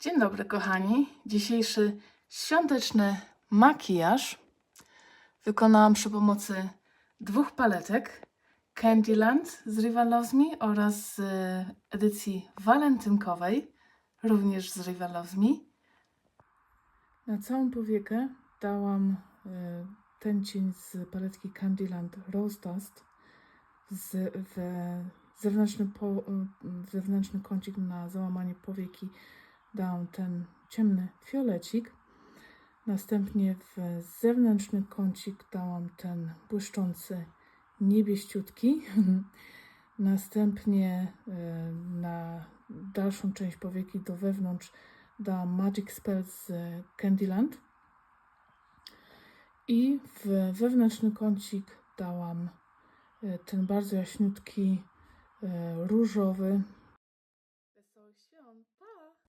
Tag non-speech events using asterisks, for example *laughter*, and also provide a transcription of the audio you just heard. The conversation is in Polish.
Dzień dobry, kochani. Dzisiejszy świąteczny makijaż wykonałam przy pomocy dwóch paletek Candyland z Riva Loves Me oraz z edycji walentynkowej, również z Riva Loves Me. Na całą powiekę dałam y, ten cień z paletki Candyland Rose Dust z, w zewnętrzny, po, y, zewnętrzny kącik na załamanie powieki dałam ten ciemny fiolecik. Następnie w zewnętrzny kącik dałam ten błyszczący niebieściutki. *laughs* Następnie y, na dalszą część powieki do wewnątrz dałam Magic Spell z Candyland. I w wewnętrzny kącik dałam y, ten bardzo jaśniutki y, różowy